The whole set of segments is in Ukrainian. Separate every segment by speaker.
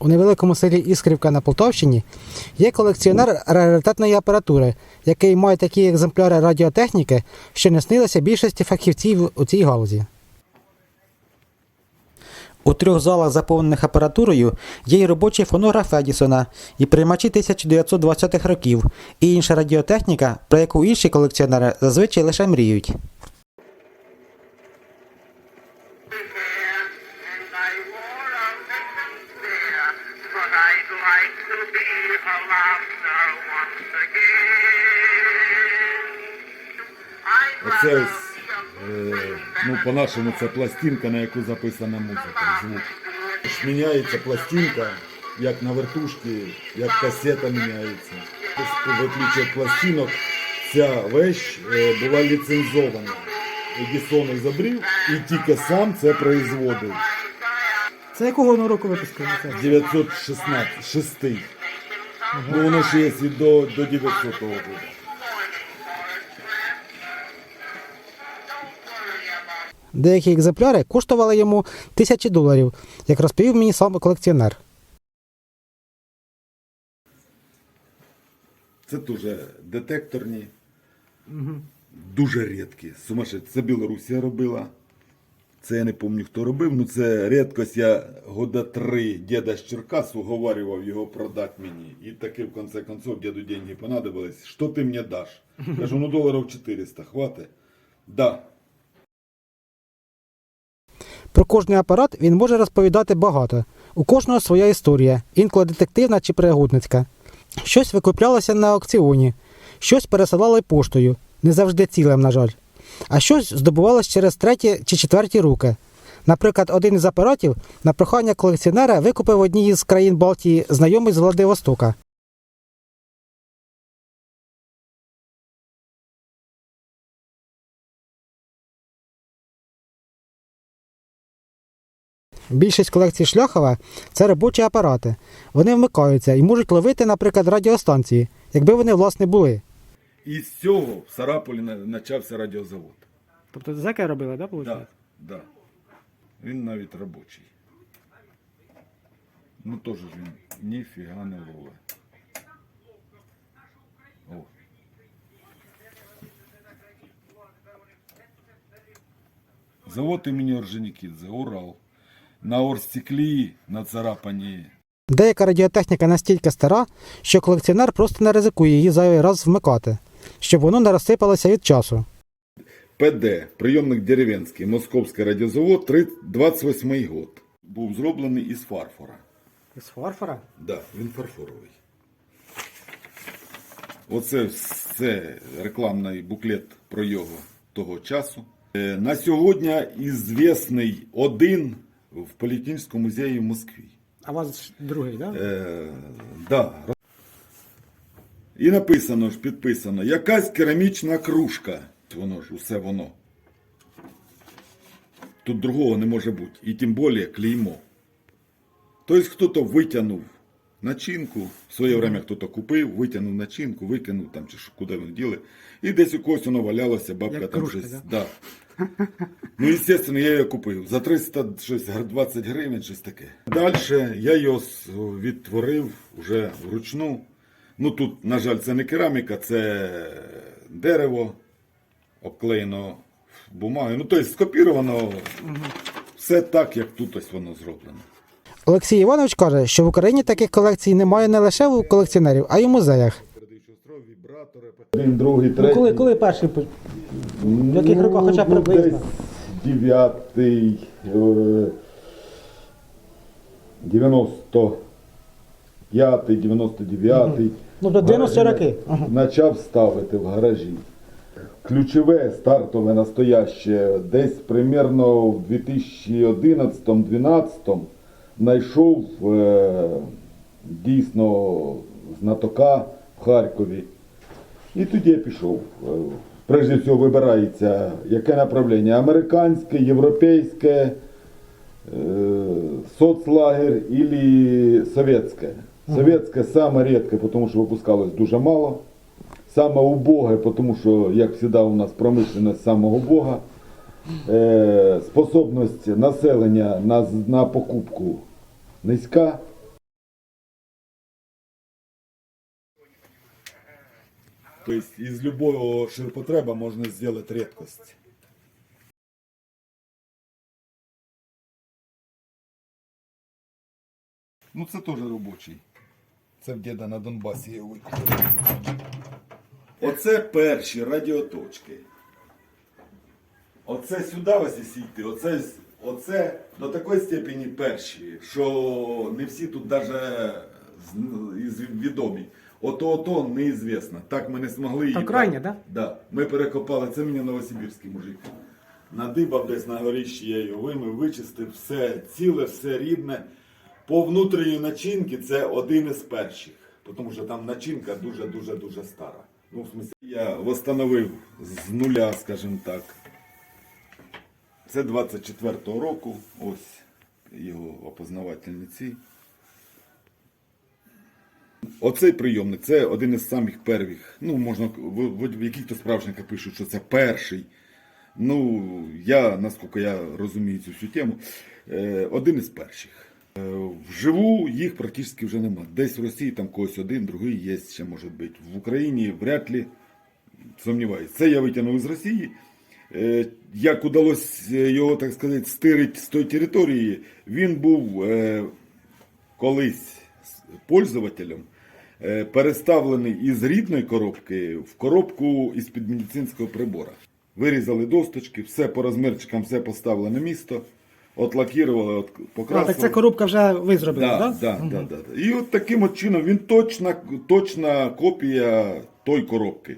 Speaker 1: У невеликому селі Іскрівка на Полтавщині є колекціонер раритетної апаратури, який має такі екземпляри радіотехніки, що не снилося більшості фахівців у цій галузі. У трьох залах, заповнених апаратурою, є і робочий фонограф Едісона, і приймачі 1920-х років, і інша радіотехніка, про яку інші колекціонери зазвичай лише мріють.
Speaker 2: I'd
Speaker 3: Оце
Speaker 2: rather
Speaker 3: ось,
Speaker 2: be a
Speaker 3: е, ну, по-нашому це пластинка, на яку записана музика, звук. Міняється пластинка, як на вертушці, як касета міняється. Тобто, в отличие від пластинок, ця вещь е, була ліцензована. Едісон ізобрів і тільки сам це производив.
Speaker 1: Це якого року випуску?
Speaker 3: 916 шестий. Ну воно ще є до, до 900 року.
Speaker 1: Деякі екземпляри коштували йому тисячі доларів, як розповів мені сам колекціонер.
Speaker 3: Це дуже детекторні, дуже рідкі. Сумасшедші. Це Білорусія робила. Це я не пам'ятаю, хто робив. Ну це рідкость. Я года три діда з Черкас уговарював його продати мені. І таки в конце концов діду деньги понадобились. Що ти мені даш? Кажу, ну доларів 400, хватить? Да.
Speaker 1: Про кожний апарат він може розповідати багато. У кожного своя історія, інколи детективна чи пригодницька. Щось викуплялося на аукціоні, щось пересилали поштою, не завжди цілим, на жаль. А щось здобувалось через треті чи четверті руки. Наприклад, один із апаратів на прохання колекціонера викупив одній із країн Балтії знайомий з Владивостока. Більшість колекцій Шляхова це робочі апарати. Вони вмикаються і можуть ловити, наприклад, радіостанції, якби вони власне були.
Speaker 3: І з цього в Сараполі почався радіозавод.
Speaker 1: Тобто зеки робили, так,
Speaker 3: Да, да. Він навіть робочий. Ну теж ж він ніфіга не лове. О. Завод імені Орджонікідзе, Урал. На орстеклі нацарапані.
Speaker 1: Деяка радіотехніка настільки стара, що колекціонер просто не ризикує її зайвий раз вмикати, щоб воно не розсипалося від часу.
Speaker 3: ПД, прийомник дерев'янський, Московський радіозавод, три- 28 год. Був зроблений із фарфора.
Speaker 1: З фарфора?
Speaker 3: Да, він фарфоровий. Оце все рекламний буклет про його того часу. Е, На сьогодні ізвісний один в Політехнічному музеї в Москві.
Speaker 1: А у вас другий, так?
Speaker 3: Е, да. І написано ж, підписано, якась керамічна кружка. Воно ж, усе воно. Тут другого не може бути. І тим більше клеймо. Тобто хто-то витягнув начинку, в своє время хто-то купив, витягнув начинку, викинув там чи куди він діли. І десь у когось воно валялося, бабка
Speaker 1: Як
Speaker 3: там
Speaker 1: кружка,
Speaker 3: щось.
Speaker 1: да?
Speaker 3: Да. Ну, звісно, я її купив. За 320 гривень, щось таке. Далі я його відтворив вже вручну. Ну тут, на жаль, це не кераміка, це дерево, обклеєно бумагою. Ну, тобто скопіровано все так, як тут ось воно зроблено.
Speaker 1: Олексій Іванович каже, що в Україні таких колекцій немає не лише у колекціонерів, а й у музеях.
Speaker 3: Один, другий,
Speaker 1: Ну, коли, коли перший в яких роках хоча б приблизно?
Speaker 3: Ну, Десь дев'ятий, е, 95-й, 99-й.
Speaker 1: Ну, до 90 роки.
Speaker 3: Почав ставити в гаражі. Ключове, стартове, настояще, десь примерно в 2011-2012 знайшов е, дійсно знатока в Харкові. І тоді я пішов. Прежде всього вибирається, яке направлення американське, європейське, е, соцлагер или совєтське. Совєтське саме рідке, тому що випускалось дуже мало. Саме убоге, тому що, як завжди, у нас промишленість самого Бога. Е, способність населення на, на покупку низька. Тобто із любого ширпотреба можна зробити рідкость. Ну це теж робочий. Це в діда на Донбасі я викупив. Оце перші радіоточки. Оце сюди ось сійти, оце, оце до такої степені перші, що не всі тут навіть відомі. Ото ото неізвісно. Так ми не змогли її.
Speaker 1: крайня, да?
Speaker 3: Да. Ми перекопали, це мені новосибірський мужик. Надибав десь на горищі, я його вимив, вичистив, все ціле, все рідне. По внутрішній начинці це один із перших, тому що там начинка дуже-дуже дуже стара. Ну, в смысле, я восстановив з нуля, скажімо так. Це 24-го року, ось його опознавательні ці. Оцей прийомник це один із самих первих. Ну, можна, в, яких-то справжниках пишуть, що це перший. Ну, я, наскільки я розумію цю всю тему, е, один із перших. Е, Вживу їх практично вже нема. Десь в Росії там когось один, другий є, ще може бути. В Україні вряд ли сумніваюся. Це я витягнув з Росії. Е, Як удалося його, так сказати, стирити з тої території, він був колись пользователем переставлений із рідної коробки в коробку із-під медицинського прибора. Вирізали досточки, все по розмірчикам, все поставили на місто, от,
Speaker 1: А,
Speaker 3: покрасили.
Speaker 1: так ця коробка вже ви зробили,
Speaker 3: Да,
Speaker 1: так?
Speaker 3: да, да, да, да. І от таким от чином він точна, точна копія той коробки.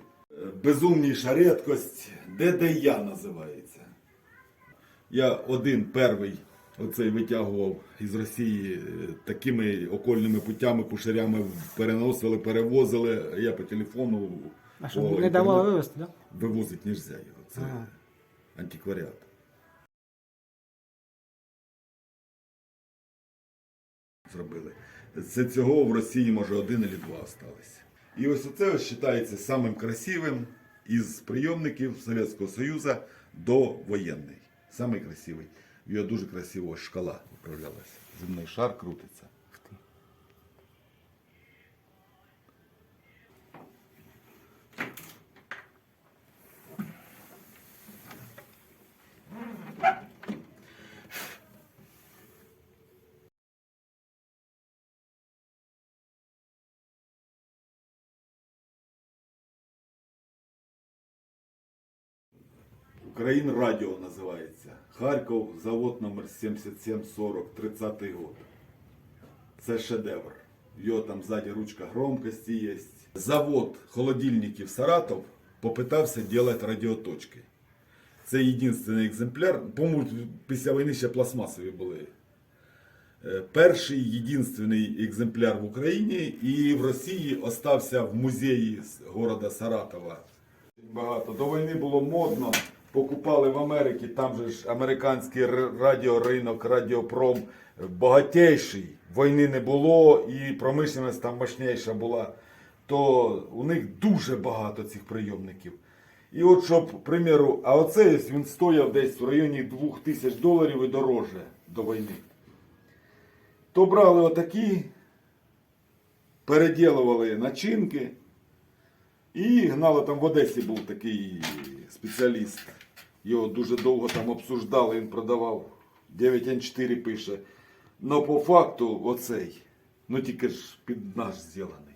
Speaker 3: Безумніша рідкость, ДДЯ називається. Я один перший оцей витягував із Росії е, такими окольними путями, кушарями переносили, перевозили. Я по телефону.
Speaker 1: А що, не давали вивезти, так?
Speaker 3: Вивозить нельзя його. Це
Speaker 1: Ага.
Speaker 3: антикваріат. Зробили. Це цього в Росії може один або два осталось. І ось оце вважається самим красивим із прийомників Совєтського Союзу до воєнний. Самий красивий. Його дуже красиво шкала управлялася. Земний шар крутиться. Україн Радіо називається. Харків, завод номер 7740, 30 год. Це шедевр. Його там ззаді ручка громкості є. Завод холодильників Саратов попитався робити радіоточки. Це єдиний екземпляр. По-моєму, після війни ще пластмасові були. Е, Перший єдиний екземпляр в Україні і в Росії остався в музеї города Саратова. Багато. До війни було модно. Покупали в Америці, там же ж американський радіоринок, радіопром багатейший. Війни не було і промишленість там мощніша була. То у них дуже багато цих прийомників. І от щоб, к примеру, а оцей він стояв десь в районі 2000 доларів і дороже до війни. То брали отакі, переділували начинки. І гнали там в Одесі був такий спеціаліст. Його дуже довго там обсуждали, він продавав. 9Н4 пише. Но по факту оцей. Ну тільки ж під наш зроблений.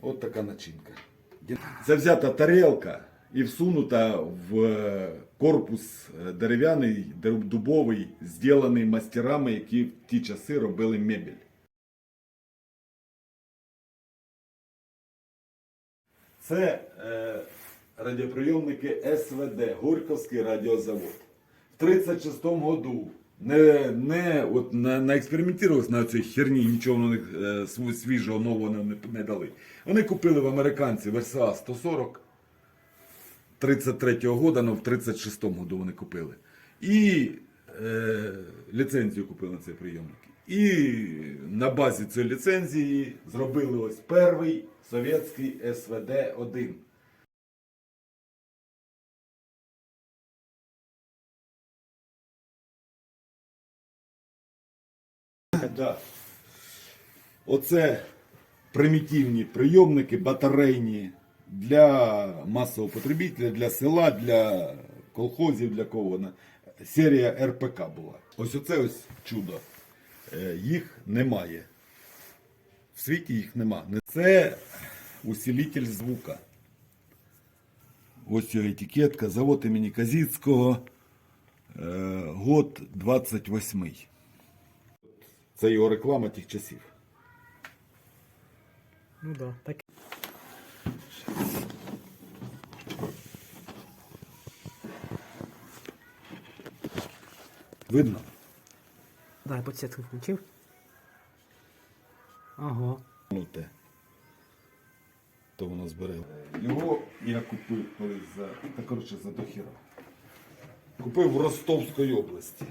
Speaker 3: От така начинка. Це взята тарелка і всунута в е, корпус е, дерев'яний, дубовий, зроблений мастерами, які в ті часи робили мебель. Це е, радіоприйомники СВД, Горьковський радіозавод. В 36-му году не, не, от, не, не експериментувалися на цій херні, нічого на них е, свіжого нового не, не дали. Вони купили в американців РСА 140 33-го года, але в 36-му году вони купили. І е, ліцензію купили на цей прийомник. І на базі цієї ліцензії зробили ось перший совєтський СВД-1. Да. Оце примітивні прийомники, батарейні. для масового потребителя, для села, для колхозів, для кого. Серія РПК була. Ось оце ось чудо. Е, Їх немає. В світі їх нема. Це усилитель звука. Ось його етикетка. Завод імені Казіцького. Е, Год 28. Це його реклама тих часів.
Speaker 1: Ну да, так.
Speaker 3: Видно?
Speaker 1: Дай подсвітку включив. Ага.
Speaker 3: Ну те. То воно збере. Його я купив колись за. Та коротше за дохіра. Купив в Ростовській області.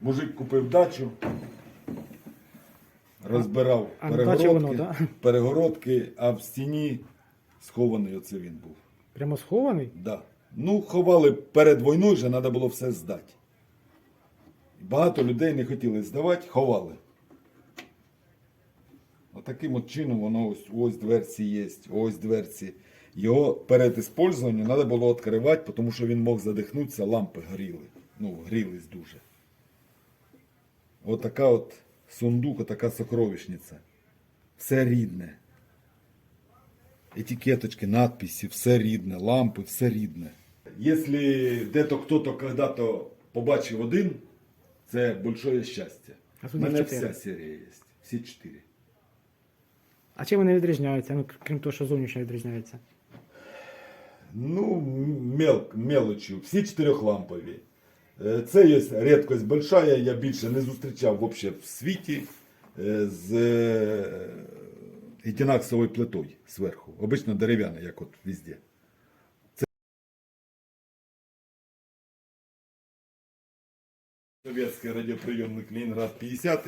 Speaker 3: Мужик купив дачу. Розбирав
Speaker 1: А
Speaker 3: перегородки,
Speaker 1: дачі воно, да?
Speaker 3: перегородки, а в стіні схований оце він був.
Speaker 1: Прямо схований?
Speaker 3: Да. Ну, ховали перед війною, вже треба було все здати. Багато людей не хотіли здавати, ховали. Отаким от чином воно ось, ось дверці є, ось дверці. Його перед іспользуванням треба було відкривати, тому що він мог задихнутися, лампи горіли. Ну, грілись дуже. Отака от сундук, отака сокровищниця. Все рідне. Етикеточки, надписи, все рідне, лампи, все рідне. Якщо де-то хто-то когда-то побачив один, це большое щастя.
Speaker 1: А
Speaker 3: У
Speaker 1: тут
Speaker 3: мене
Speaker 1: їх чотири.
Speaker 3: вся серія є. Всі чотири.
Speaker 1: А чим вони відрізняються? Ну, крім того, що зовнішньо відрізняються.
Speaker 3: Ну, мел, мелочі. Всі чотирьохлампові. Е, Це є рідкость большая, я більше не зустрічав вообще в світі е, з е, плитою зверху. Обично дерев'яна, як от везде. Советский радиоприемник Ленинград 50.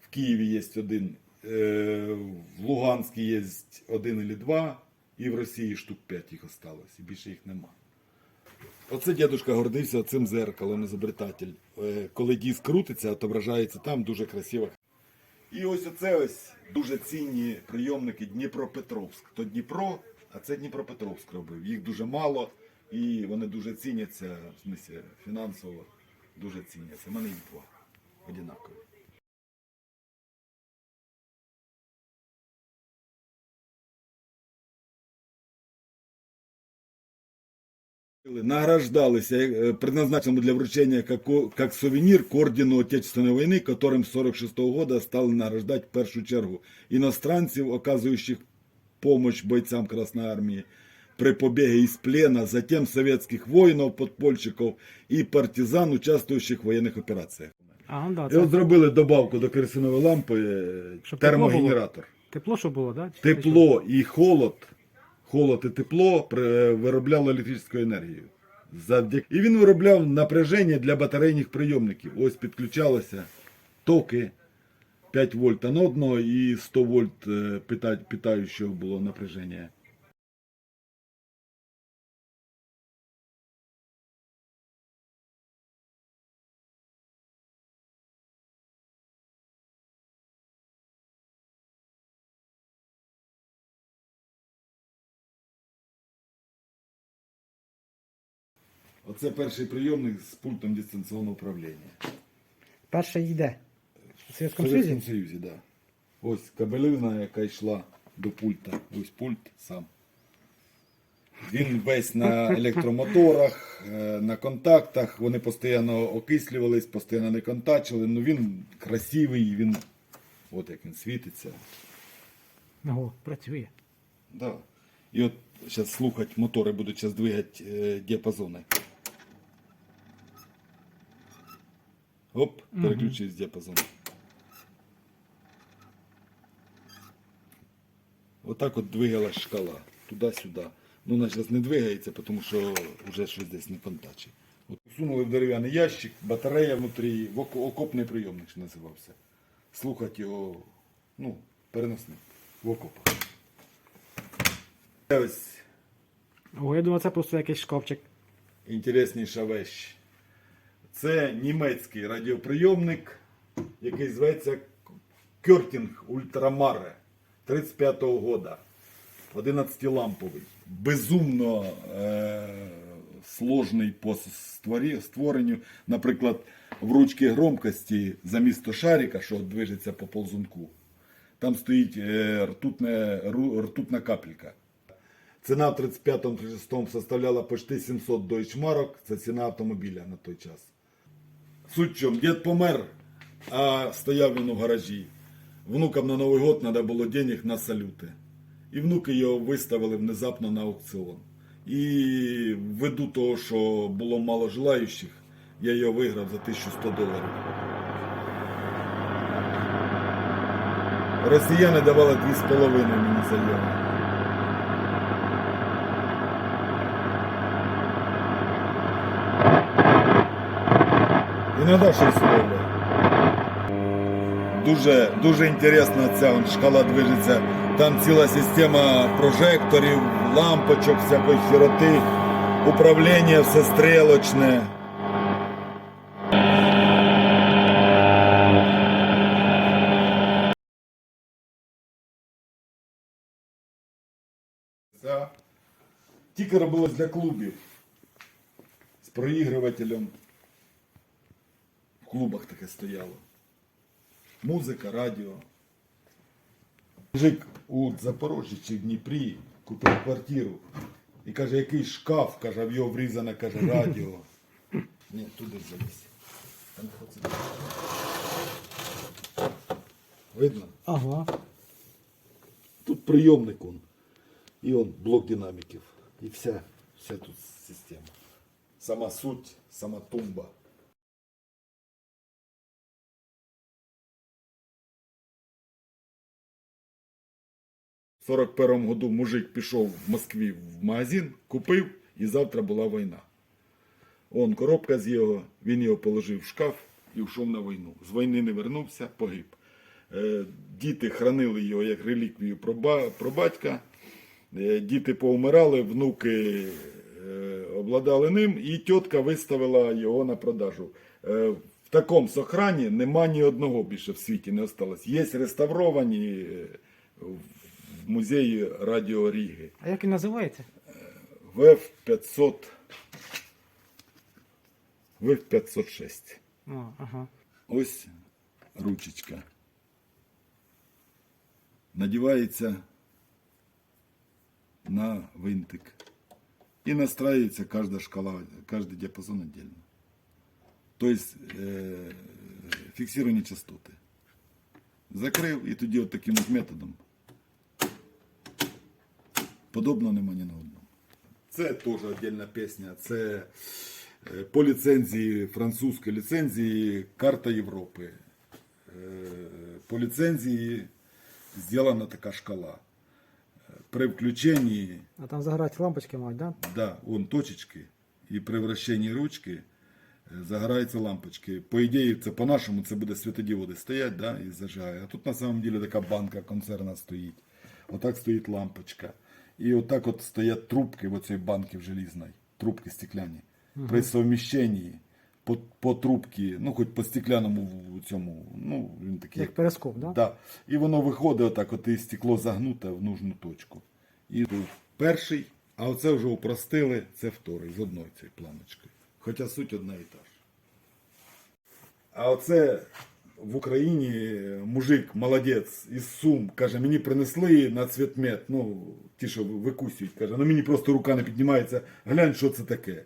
Speaker 3: В Києві є один, е, в Луганській є один или два, і в Росії штук 5 їх осталось, і більше їх нема. Оце дядушка гордився цим зеркалом, изобретатель. Е, Коли диск крутиться, отображається там дуже красиво. І ось оце ось дуже цінні прийомники Дніпропетровськ. То Дніпро, а це Дніпропетровськ робив. Їх дуже мало і вони дуже ціняться, в смысле фінансово дуже ціняться. У мене їх два одинакові. Награждалися, э, предназначенному для вручения как, о- как сувенир к ордену Отечественной войны, которым с 46 года стали награждать в першу чергу иностранцев, оказывающих помощь бойцам Красной Армии при побеге из плена, затем советских воинов, подпольщиков и партизан, участвующих в военных операциях.
Speaker 1: А, ну да,
Speaker 3: І
Speaker 1: це
Speaker 3: от зробили добавку до керосинової лампи е,
Speaker 1: Щоб тепло було?
Speaker 3: термогенератор.
Speaker 1: тепло, що було, так? Да?
Speaker 3: Тепло і холод, холод і тепло виробляло електричну енергію. Завдяки... І він виробляв напряження для батарейних прийомників. Ось підключалося токи 5 вольт анодного і 100 вольт е, питаючого було напряження. Оце перший прийомник з пультом дистанційного управління.
Speaker 1: Перша йде.
Speaker 3: В
Speaker 1: Совєтському
Speaker 3: Совєтському
Speaker 1: Союзі?
Speaker 3: Союзі, так. Да. Ось кабелина, яка йшла до пульта. Ось пульт сам. Він весь на електромоторах, е, на контактах. Вони постійно окислювались, постійно не контачили. Ну він красивий, він. От як він світиться.
Speaker 1: Ого, працює.
Speaker 3: Да. І от зараз слухати, мотори будуть зараз двигати е, діапазони. Оп, переключився діапазон. Отак от двигалась шкала. Туди-сюди. Ну, вона зараз не двигається, тому що вже щось десь не контачить. От сунули в дерев'яний ящик, батарея внутрі, окопний прийомник що називався. Слухати його, ну, переносник в окопах. Ось
Speaker 1: Ого, я думав, це просто якийсь шкафчик.
Speaker 3: інтересніша вещь. Це німецький радіоприйомник, який зветься Кертінг Ультрамаре 35-го года. 11-ламповий. Безумно е- сложний по створенню. Наприклад, в ручці громкості замісто шарика, що движеться по ползунку, там стоїть е, ртутне, ртутна капелька. Ціна в 35-36 составляла почти 700 дойчмарок. Це ціна автомобіля на той час. Суть дід помер, а стояв він у гаражі. Внукам на Новий год треба було денег на салюти. І внуки його виставили внезапно на аукціон. І ввиду того, що було мало желаючих, я його виграв за 1100 доларів. Росіяни давали 2,5 мені за його. Іноді щось слово. Дуже, дуже інтересна ця шкала движеться. Там ціла система прожекторів, лампочок, всякої хіроти, управління все стрілочне. Тільки робилось для клубів з проігрувателем. В клубах таке стояло. Музика, радіо. Мужик у Запорожжі чи в Дніпрі купив квартиру і каже, який шкаф, каже, в його врізане, каже, радіо. Ні, туди залізь. Там хоче. Видно?
Speaker 1: Ага.
Speaker 3: Тут прийомник он. І он блок динаміків. І вся, вся тут система. Сама суть, сама тумба. В 41 году мужик пішов в Москві в магазин, купив і завтра була війна. Он коробка з його, він його положив в шкаф і йшов на війну. З війни не вернувся, погиб. Е, Діти хранили його як реліквію про, батька. Е, Діти повмирали, внуки е, обладали ним, і тітка виставила його на продажу. В такому сохрані нема ні одного більше в світі не осталось. Є реставровані в музеї Радіо Ріги.
Speaker 1: А як він називається?
Speaker 3: ВФ 500 ВФ 506.
Speaker 1: А, ага.
Speaker 3: Ось ручечка. Надівається на винтик. І настраюється кожна шкала, кожен діапазон отдельно. Тобто е, фіксовані частоти. Закрив і тоді от таким от методом. Подобно нема ні на одному. Це теж окрема пісня. Це е, по ліцензії, французької ліцензії Карта Європи. Е, По ліцензії зроблена така шкала. Е, При включенні,
Speaker 1: А там загорать лампочки мають, да?
Speaker 3: да, вон точечки, і при вращенні ручки загораються лампочки. По ідеї, це по-нашому це буде світодіоди стоять да, і зажигає. А тут на самом деле така банка концерна стоїть. Отак стоїть лампочка. І отак от стоять трубки в оцій банки в желізної, трубки стекляні. При совміщенні по, по трубці, ну хоч по стекляному цьому, ну він такий.
Speaker 1: Як перископ, да?
Speaker 3: Да. І воно виходить отак, от і стекло загнуте в нужну точку. І був перший, а оце вже упростили, це вторий з одною цією планочкою. Хоча суть одна і та ж. А оце в Україні мужик молодець із Сум, каже, мені принесли на цвітмет, ну, ті, що викусюють, каже, ну мені просто рука не піднімається, глянь, що це таке.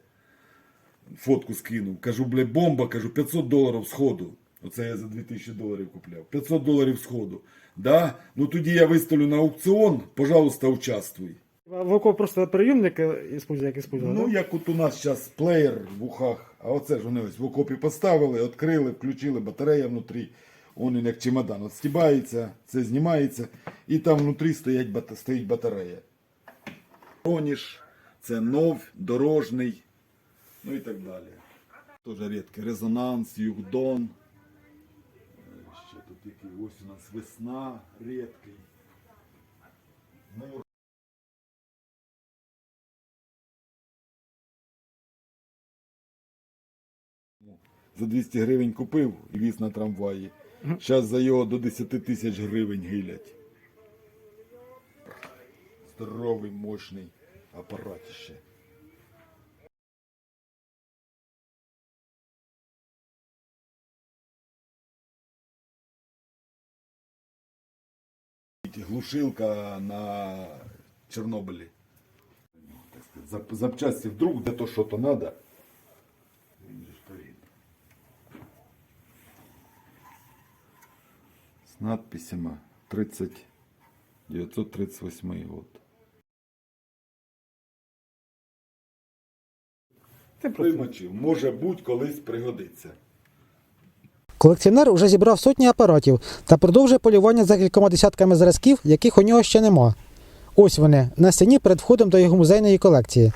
Speaker 3: Фотку скинув. Кажу, бля, бомба, кажу, 500 доларів сходу. Оце я за 2000 доларів купляв. 500 доларів сходу. Да? Ну тоді я виставлю на аукціон, пожалуйста, участвуй.
Speaker 1: Воко просто прийомник использує, як использує,
Speaker 3: Ну,
Speaker 1: да?
Speaker 3: як от у нас зараз плеєр в ухах, а оце ж вони ось в окопі поставили, відкрили, включили, батарея внутрі. Он він як чемодан. От стібається, це знімається, і там внутрі стоять, стоїть батарея. Роніш, це нов, дорожний, ну і так далі. Тоже рідкий резонанс, югдон. Е, Ще тут який ось у нас весна рідкий. За 200 гривень купив і віз на трамваї. Зараз за його до 10 тисяч гривень гилять. Здоровий, мощний апаратище. Глушилка на Чорнобилі. Запчасті вдруг де то що-то надо. Він же стоїть. З надписями 30 938 год. Це Приймачів. Може бути, колись пригодиться.
Speaker 1: Колекціонер уже зібрав сотні апаратів та продовжує полювання за кількома десятками зразків, яких у нього ще нема. Ось вони на стіні перед входом до його музейної колекції.